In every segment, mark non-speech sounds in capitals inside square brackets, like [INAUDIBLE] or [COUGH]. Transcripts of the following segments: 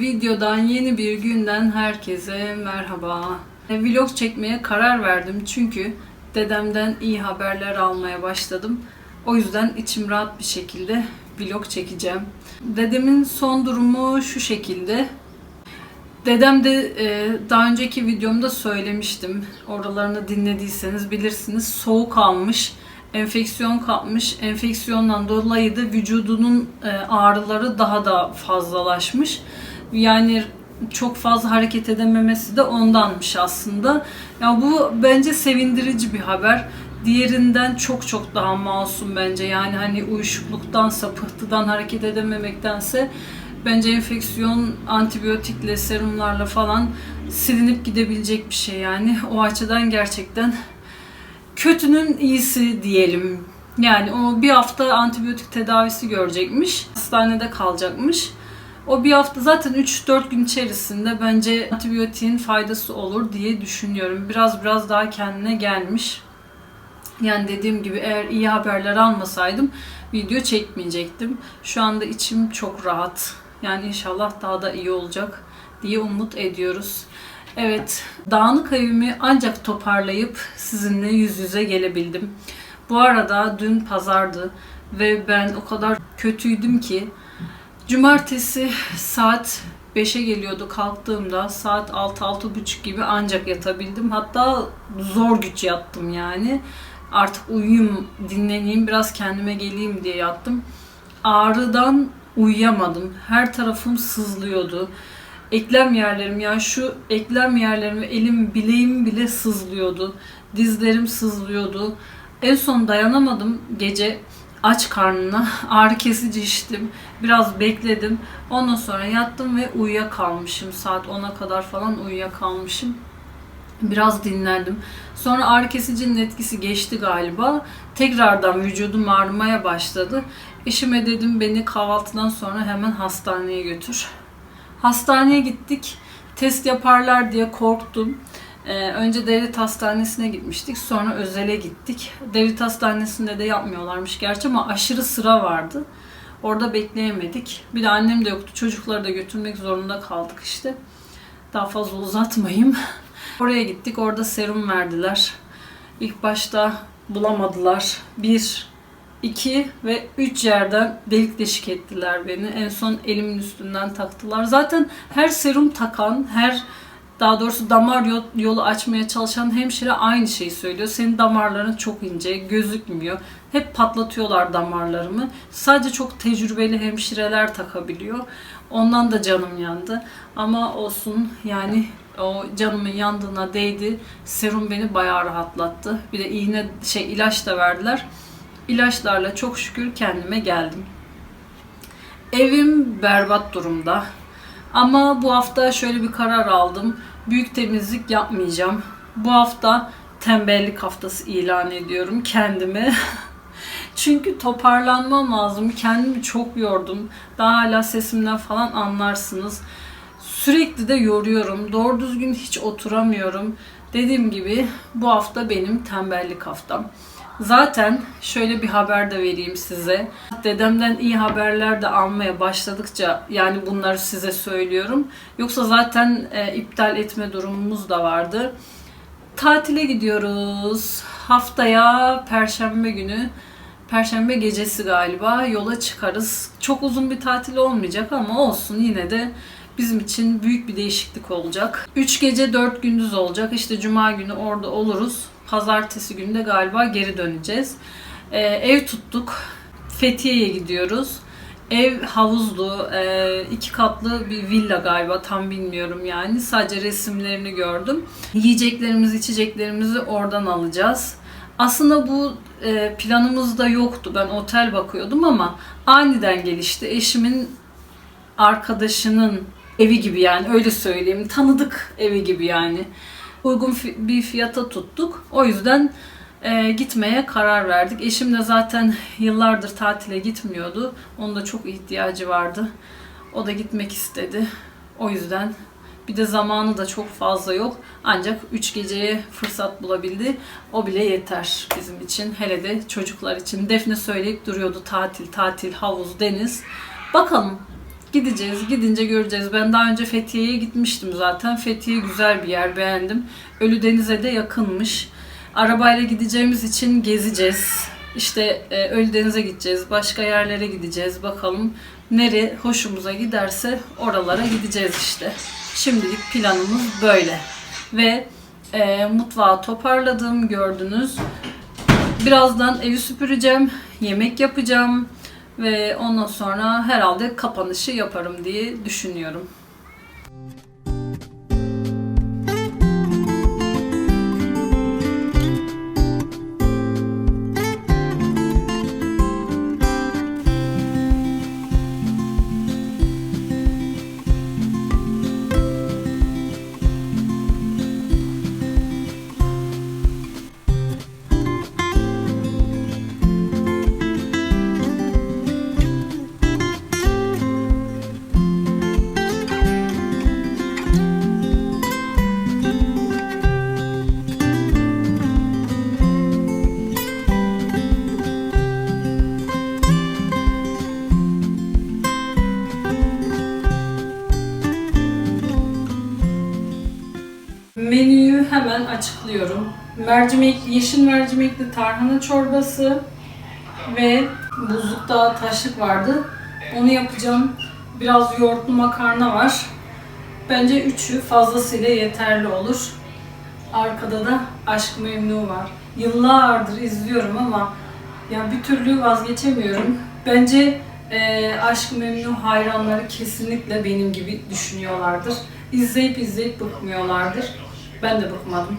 videodan yeni bir günden herkese merhaba. E, Vlog çekmeye karar verdim çünkü dedemden iyi haberler almaya başladım. O yüzden içim rahat bir şekilde vlog çekeceğim. Dedemin son durumu şu şekilde. Dedem de e, daha önceki videomda söylemiştim. Oralarını dinlediyseniz bilirsiniz. Soğuk almış, enfeksiyon kapmış. Enfeksiyondan dolayı da vücudunun e, ağrıları daha da fazlalaşmış. Yani çok fazla hareket edememesi de ondanmış aslında. Ya bu bence sevindirici bir haber. Diğerinden çok çok daha masum bence. Yani hani uyuşukluktansa, pıhtıdan hareket edememektense bence enfeksiyon antibiyotikle, serumlarla falan silinip gidebilecek bir şey yani. O açıdan gerçekten kötünün iyisi diyelim. Yani o bir hafta antibiyotik tedavisi görecekmiş. Hastanede kalacakmış. O bir hafta zaten 3-4 gün içerisinde bence antibiyotiğin faydası olur diye düşünüyorum. Biraz biraz daha kendine gelmiş. Yani dediğim gibi eğer iyi haberler almasaydım video çekmeyecektim. Şu anda içim çok rahat. Yani inşallah daha da iyi olacak diye umut ediyoruz. Evet, dağınık evimi ancak toparlayıp sizinle yüz yüze gelebildim. Bu arada dün pazardı ve ben o kadar kötüydüm ki cumartesi saat 5'e geliyordu kalktığımda saat 6-6.30 gibi ancak yatabildim. Hatta zor güç yattım yani. Artık uyuyayım, dinleneyim, biraz kendime geleyim diye yattım. Ağrıdan uyuyamadım. Her tarafım sızlıyordu. Eklem yerlerim yani şu eklem yerlerim ve elim bileğim bile sızlıyordu. Dizlerim sızlıyordu. En son dayanamadım gece aç karnına [LAUGHS] ağrı kesici içtim. Biraz bekledim. Ondan sonra yattım ve uyuyakalmışım. Saat 10'a kadar falan uyuyakalmışım. Biraz dinlendim. Sonra ağrı kesicinin etkisi geçti galiba. Tekrardan vücudum ağrımaya başladı. Eşime dedim beni kahvaltıdan sonra hemen hastaneye götür. Hastaneye gittik. Test yaparlar diye korktum. Ee, önce devlet hastanesine gitmiştik. Sonra özele gittik. Devlet hastanesinde de yapmıyorlarmış gerçi ama aşırı sıra vardı. Orada bekleyemedik. Bir de annem de yoktu. Çocukları da götürmek zorunda kaldık işte. Daha fazla uzatmayayım. [LAUGHS] Oraya gittik. Orada serum verdiler. İlk başta bulamadılar. Bir, iki ve üç yerden delik deşik ettiler beni. En son elimin üstünden taktılar. Zaten her serum takan, her daha doğrusu damar yolu açmaya çalışan hemşire aynı şeyi söylüyor. Senin damarların çok ince, gözükmüyor. Hep patlatıyorlar damarlarımı. Sadece çok tecrübeli hemşireler takabiliyor. Ondan da canım yandı. Ama olsun yani o canımın yandığına değdi. Serum beni bayağı rahatlattı. Bir de iğne şey ilaç da verdiler. İlaçlarla çok şükür kendime geldim. Evim berbat durumda. Ama bu hafta şöyle bir karar aldım. Büyük temizlik yapmayacağım. Bu hafta tembellik haftası ilan ediyorum kendime. [LAUGHS] Çünkü toparlanmam lazım. Kendimi çok yordum. Daha hala sesimden falan anlarsınız. Sürekli de yoruyorum. Doğru düzgün hiç oturamıyorum. Dediğim gibi bu hafta benim tembellik haftam. Zaten şöyle bir haber de vereyim size. Dedemden iyi haberler de almaya başladıkça yani bunları size söylüyorum. Yoksa zaten e, iptal etme durumumuz da vardı. Tatile gidiyoruz. Haftaya perşembe günü Perşembe gecesi galiba yola çıkarız. Çok uzun bir tatil olmayacak ama olsun yine de bizim için büyük bir değişiklik olacak. 3 gece 4 gündüz olacak. İşte cuma günü orada oluruz. Pazartesi günü de galiba geri döneceğiz. Ee, ev tuttuk. Fethiye'ye gidiyoruz. Ev havuzlu, e, iki katlı bir villa galiba tam bilmiyorum yani. Sadece resimlerini gördüm. Yiyeceklerimizi, içeceklerimizi oradan alacağız. Aslında bu e, planımızda yoktu. Ben otel bakıyordum ama aniden gelişti. Eşimin arkadaşının evi gibi yani öyle söyleyeyim. Tanıdık evi gibi yani. Uygun bir fiyata tuttuk. O yüzden e, gitmeye karar verdik. Eşim de zaten yıllardır tatile gitmiyordu. Onun da çok ihtiyacı vardı. O da gitmek istedi. O yüzden bir de zamanı da çok fazla yok. Ancak 3 geceye fırsat bulabildi. O bile yeter bizim için. Hele de çocuklar için. Defne söyleyip duruyordu tatil, tatil, havuz, deniz. Bakalım Gideceğiz, gidince göreceğiz. Ben daha önce Fethiye'ye gitmiştim zaten. Fethiye güzel bir yer, beğendim. Ölüdeniz'e de yakınmış. Arabayla gideceğimiz için gezeceğiz. İşte e, Ölüdeniz'e gideceğiz, başka yerlere gideceğiz. Bakalım nere hoşumuza giderse oralara gideceğiz işte. Şimdilik planımız böyle. Ve e, mutfağı toparladım gördünüz. Birazdan evi süpüreceğim, yemek yapacağım ve ondan sonra herhalde kapanışı yaparım diye düşünüyorum. Mercimek, yeşil mercimekli tarhana çorbası ve buzlukta taşlık vardı. Onu yapacağım. Biraz yoğurtlu makarna var. Bence üçü fazlasıyla yeterli olur. Arkada da Aşk Memnu var. Yıllardır izliyorum ama ya bir türlü vazgeçemiyorum. Bence e, Aşk Memnu hayranları kesinlikle benim gibi düşünüyorlardır. İzleyip izleyip bıkmıyorlardır. Ben de bıkmadım.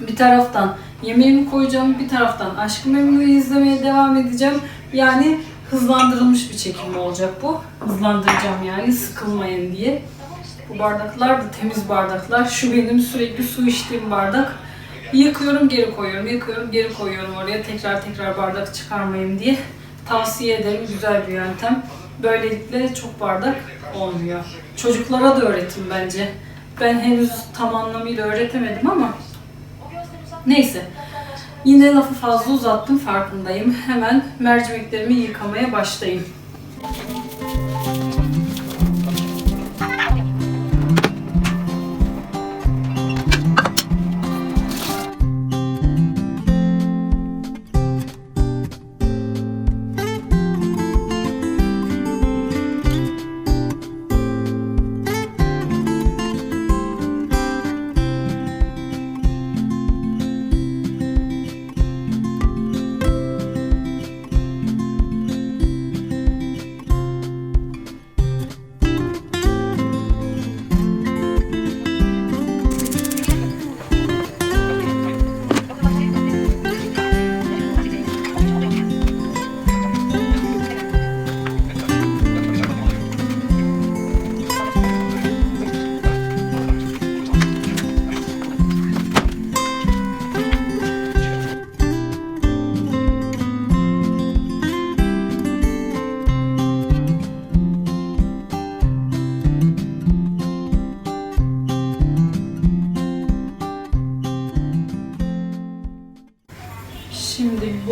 Bir taraftan yemeğimi koyacağım, bir taraftan Aşk-ı Memnu'yu izlemeye devam edeceğim. Yani hızlandırılmış bir çekim olacak bu. Hızlandıracağım yani sıkılmayın diye. Bu bardaklar da temiz bardaklar. Şu benim sürekli su içtiğim bardak. Yıkıyorum geri koyuyorum, yıkıyorum geri koyuyorum oraya tekrar tekrar bardak çıkarmayayım diye. Tavsiye ederim güzel bir yöntem. Böylelikle çok bardak olmuyor. Çocuklara da öğretin bence. Ben henüz tam anlamıyla öğretemedim ama neyse. Yine lafı fazla uzattım farkındayım. Hemen mercimeklerimi yıkamaya başlayayım.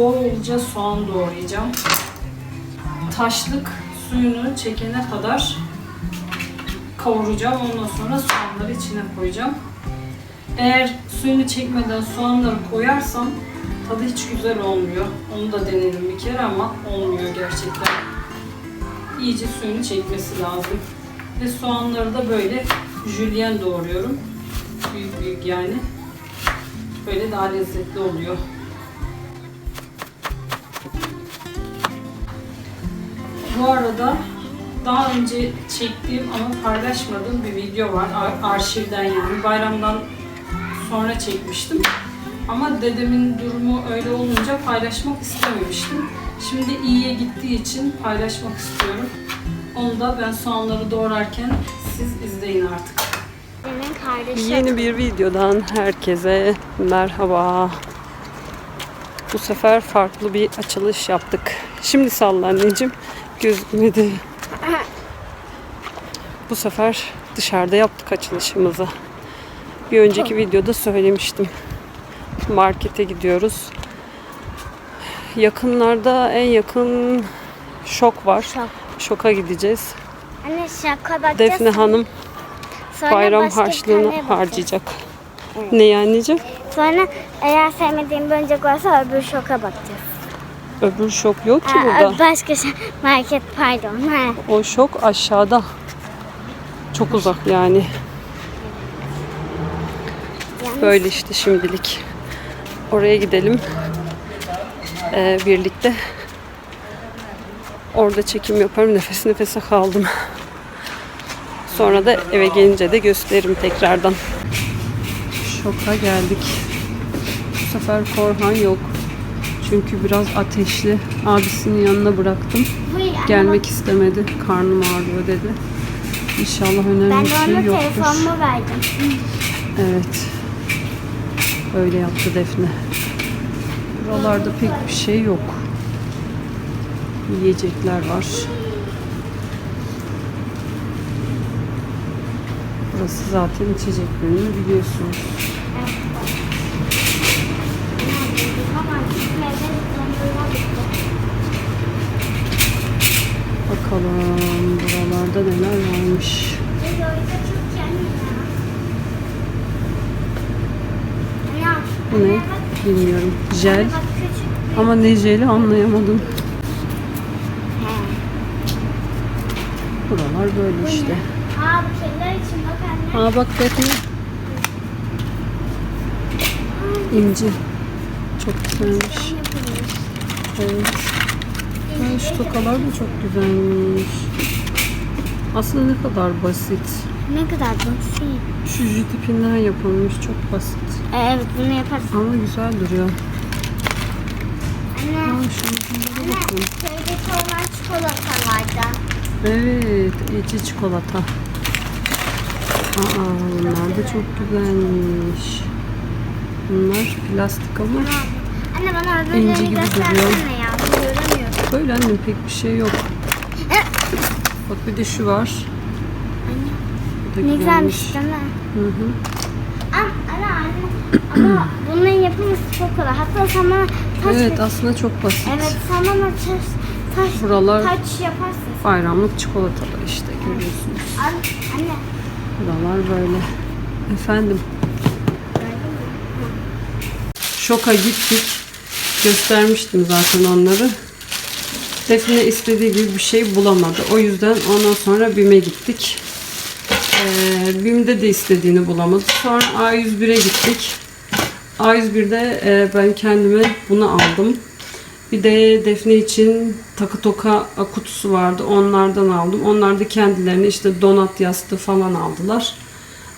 Bolca soğan doğrayacağım. Taşlık suyunu çekene kadar kavuracağım. Ondan sonra soğanları içine koyacağım. Eğer suyunu çekmeden soğanları koyarsam tadı hiç güzel olmuyor. Onu da denedim bir kere ama olmuyor gerçekten. İyice suyunu çekmesi lazım. Ve soğanları da böyle jülyen doğruyorum. Büyük büyük yani. Böyle daha lezzetli oluyor. Bu arada daha önce çektiğim ama paylaşmadığım bir video var. Ar- arşivden yani bayramdan sonra çekmiştim. Ama dedemin durumu öyle olunca paylaşmak istememiştim. Şimdi iyiye gittiği için paylaşmak istiyorum. Onu da ben soğanları doğrarken siz izleyin artık. Yeni bir videodan herkese merhaba. Bu sefer farklı bir açılış yaptık. Şimdi salla anneciğim. Gözükmedi. Bu sefer dışarıda yaptık açılışımızı. Bir önceki videoda söylemiştim. Markete gidiyoruz. Yakınlarda en yakın şok var. Şok. Şoka gideceğiz. Anne şapka bakacağız. Defne Hanım Sonra bayram harçlığını harcayacak. Ne anneciğim? Sonra eğer sevmediğim oyuncak varsa öbür şoka bakacağız. Öbür şok yok ki Aa, burada. başka şey, market pardon. Ha. O şok aşağıda. Çok uzak yani. Yalnız Böyle işte şimdilik. Oraya gidelim. Ee, birlikte. Orada çekim yaparım. Nefes nefese kaldım. Sonra da eve gelince de gösteririm tekrardan. Şoka geldik. Bu sefer Korhan yok. Çünkü biraz ateşli. Abisinin yanına bıraktım. Gelmek istemedi. Karnım ağrıyor dedi. İnşallah önemli Ben bir şey ona yoktur. telefonumu verdim. Evet. Öyle yaptı Defne. Buralarda pek bir şey yok. Yiyecekler var. Burası zaten içecek bölümü biliyorsunuz. Bakalım buralarda neler varmış. Bu ne? Bilmiyorum. Jel. Ama ne jeli anlayamadım. Buralar böyle işte. Aa bak anne. Aa. İnci. Çok güzelmiş. Evet. Ay, şu tokalar da çok güzelmiş. Aslında ne kadar basit. Ne kadar basit. Şu tipinden yapılmış çok basit. Ee, evet bunu yaparız. Ama güzel duruyor. Anne. Aa şunlara bakın. Köydeki olan çikolatalardan. Evet, eci çikolata. Aa, bunlar da çok güzelmiş. Bunlar plastik ama Anne bana İnci öbürlerini gibi göstersene duruyor. ya. Göremiyorum. Böyle annem pek bir şey yok. Bak bir de şu var. Bu da Ne güzelmiş. değil mi? Hı hı. Ama, anne, anne, ama bunların yapımı çok kolay. Hatta sen bana taş Evet aslında çok basit. Evet sen bana taş, taş, Buralar taş yaparsın. bayramlık çikolatalar işte görüyorsunuz. An- Anne. Buralar böyle. Efendim şoka gittik. Göstermiştim zaten onları. Defne istediği gibi bir şey bulamadı. O yüzden ondan sonra BİM'e gittik. Ee, BİM'de de istediğini bulamadı. Sonra A101'e gittik. A101'de e, ben kendime bunu aldım. Bir de Defne için takı toka kutusu vardı. Onlardan aldım. Onlar da kendilerine işte donat yastığı falan aldılar.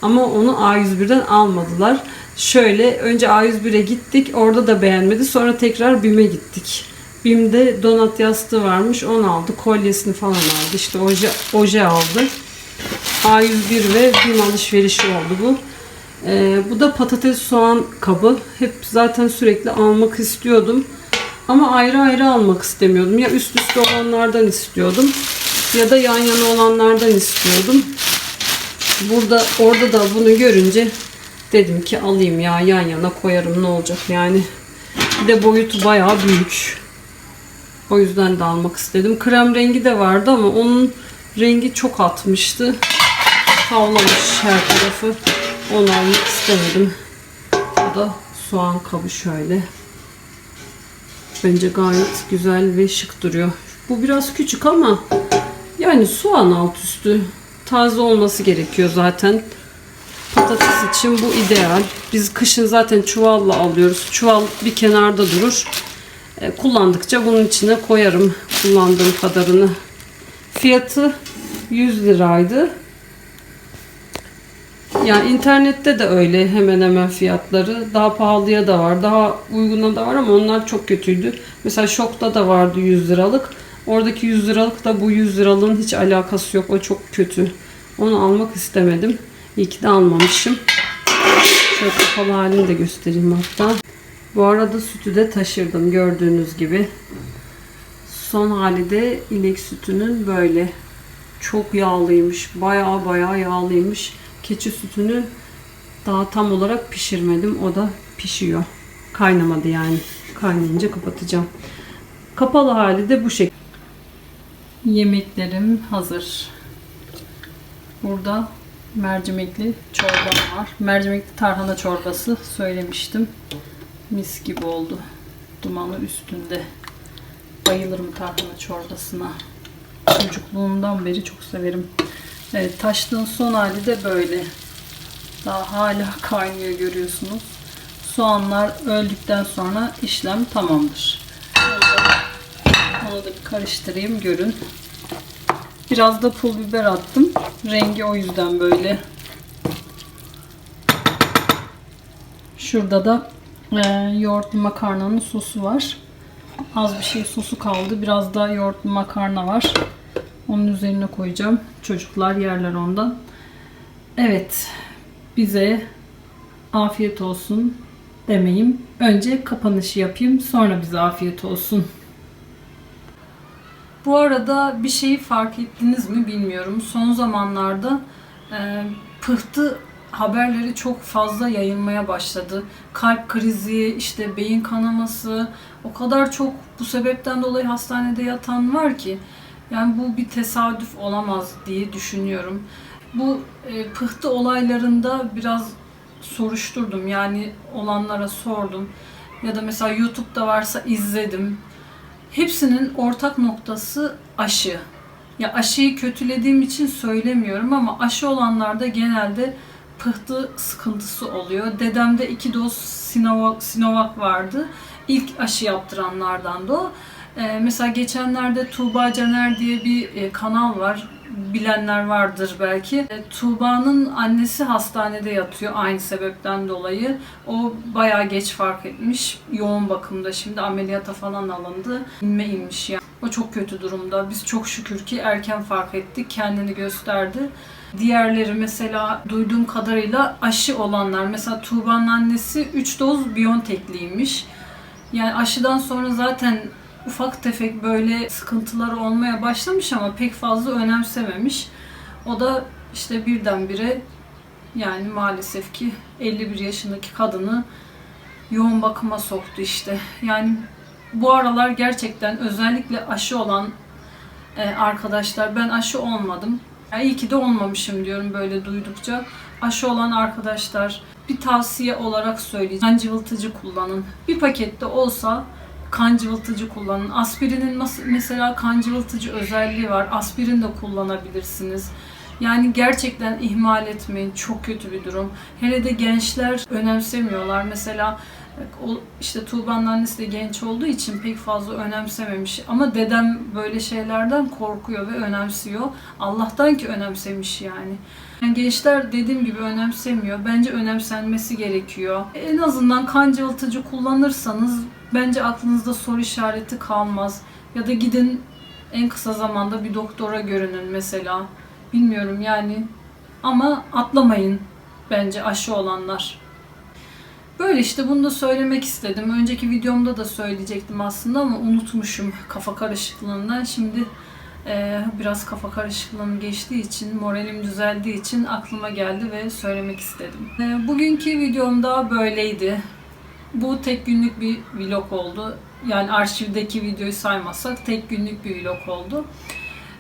Ama onu A101'den almadılar. Şöyle önce A101'e gittik. Orada da beğenmedi. Sonra tekrar BİM'e gittik. BİM'de donat yastığı varmış. Onu aldı. Kolyesini falan aldı. İşte oje, oje aldı. A101 ve BİM alışverişi oldu bu. Ee, bu da patates soğan kabı. Hep zaten sürekli almak istiyordum. Ama ayrı ayrı almak istemiyordum. Ya üst üste olanlardan istiyordum. Ya da yan yana olanlardan istiyordum. Burada orada da bunu görünce dedim ki alayım ya yan yana koyarım ne olacak yani. Bir de boyutu bayağı büyük. O yüzden de almak istedim. Krem rengi de vardı ama onun rengi çok atmıştı. Havlamış her tarafı. Onu almak istemedim. Bu da soğan kabı şöyle. Bence gayet güzel ve şık duruyor. Bu biraz küçük ama yani soğan alt üstü. Taze olması gerekiyor zaten. Patates için bu ideal. Biz kışın zaten çuvalla alıyoruz. Çuval bir kenarda durur. E, kullandıkça bunun içine koyarım kullandığım kadarını. Fiyatı 100 liraydı. Yani internette de öyle hemen hemen fiyatları. Daha pahalıya da var, daha uyguna da var ama onlar çok kötüydü. Mesela Şok'ta da vardı 100 liralık. Oradaki 100 liralık da bu 100 liralığın hiç alakası yok. O çok kötü. Onu almak istemedim. İyi ki de almamışım. Şöyle kapalı halini de göstereyim hatta. Bu arada sütü de taşırdım gördüğünüz gibi. Son hali de inek sütünün böyle. Çok yağlıymış. Baya baya yağlıymış. Keçi sütünü daha tam olarak pişirmedim. O da pişiyor. Kaynamadı yani. Kaynayınca kapatacağım. Kapalı hali de bu şekilde. Yemeklerim hazır. Burada mercimekli çorbam var. Mercimekli tarhana çorbası söylemiştim. Mis gibi oldu. Dumanı üstünde. Bayılırım tarhana çorbasına. Çocukluğumdan beri çok severim. Evet taşlığın son hali de böyle. Daha hala [LAUGHS] kaynıyor görüyorsunuz. Soğanlar öldükten sonra işlem tamamdır. Onu da bir karıştırayım görün. Biraz da pul biber attım. Rengi o yüzden böyle. Şurada da e, yoğurtlu makarnanın sosu var. Az bir şey sosu kaldı. Biraz da yoğurtlu makarna var. Onun üzerine koyacağım. Çocuklar yerler ondan. Evet. Bize afiyet olsun demeyeyim. Önce kapanışı yapayım. Sonra bize afiyet olsun. Bu arada bir şeyi fark ettiniz mi bilmiyorum. Son zamanlarda e, pıhtı haberleri çok fazla yayılmaya başladı. Kalp krizi, işte beyin kanaması, o kadar çok bu sebepten dolayı hastanede yatan var ki. Yani bu bir tesadüf olamaz diye düşünüyorum. Bu e, pıhtı olaylarında biraz soruşturdum. Yani olanlara sordum. Ya da mesela YouTube'da varsa izledim. Hepsinin ortak noktası aşı. Ya aşıyı kötülediğim için söylemiyorum ama aşı olanlarda genelde pıhtı sıkıntısı oluyor. Dedemde iki doz Sinovac, Sinovac vardı. İlk aşı yaptıranlardan da o. Ee, mesela geçenlerde Tuğba Caner diye bir e, kanal var. Bilenler vardır belki. E, Tuğba'nın annesi hastanede yatıyor aynı sebepten dolayı. O bayağı geç fark etmiş. Yoğun bakımda şimdi ameliyata falan alındı. İnme inmiş yani. O çok kötü durumda. Biz çok şükür ki erken fark ettik. Kendini gösterdi. Diğerleri mesela duyduğum kadarıyla aşı olanlar. Mesela Tuğba'nın annesi 3 doz Biontech'liymiş. Yani aşıdan sonra zaten ufak tefek böyle sıkıntıları olmaya başlamış ama pek fazla önemsememiş. O da işte birdenbire yani maalesef ki 51 yaşındaki kadını yoğun bakıma soktu işte. Yani bu aralar gerçekten özellikle aşı olan e, arkadaşlar ben aşı olmadım. Ya iyi ki de olmamışım diyorum böyle duydukça. Aşı olan arkadaşlar bir tavsiye olarak söyleyeceğim. Kan cıvıltıcı kullanın. Bir pakette olsa kan cıvıltıcı kullanın. Aspirinin mesela kan cıvıltıcı özelliği var. Aspirin de kullanabilirsiniz. Yani gerçekten ihmal etmeyin. Çok kötü bir durum. Hele de gençler önemsemiyorlar. Mesela o işte Tuğba'nın annesi de genç olduğu için pek fazla önemsememiş. Ama dedem böyle şeylerden korkuyor ve önemsiyor. Allah'tan ki önemsemiş yani. Yani gençler dediğim gibi önemsemiyor. Bence önemsenmesi gerekiyor. En azından kan cıvıltıcı kullanırsanız bence aklınızda soru işareti kalmaz. Ya da gidin en kısa zamanda bir doktora görünün mesela. Bilmiyorum yani. Ama atlamayın bence aşı olanlar. Böyle işte bunu da söylemek istedim. Önceki videomda da söyleyecektim aslında ama unutmuşum kafa karışıklığından. Şimdi e, biraz kafa karışıklığım geçtiği için, moralim düzeldiği için aklıma geldi ve söylemek istedim. E, bugünkü videomda böyleydi. Bu tek günlük bir vlog oldu. Yani arşivdeki videoyu saymazsak tek günlük bir vlog oldu.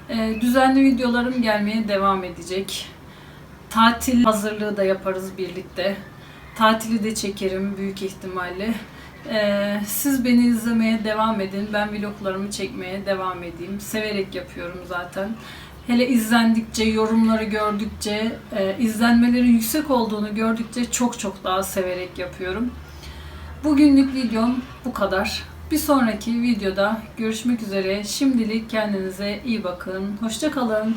E, düzenli videolarım gelmeye devam edecek. Tatil hazırlığı da yaparız birlikte. Tatili de çekerim büyük ihtimalle. Ee, siz beni izlemeye devam edin. Ben vloglarımı çekmeye devam edeyim. Severek yapıyorum zaten. Hele izlendikçe, yorumları gördükçe, e, izlenmelerin yüksek olduğunu gördükçe çok çok daha severek yapıyorum. Bugünlük videom bu kadar. Bir sonraki videoda görüşmek üzere. Şimdilik kendinize iyi bakın. Hoşçakalın.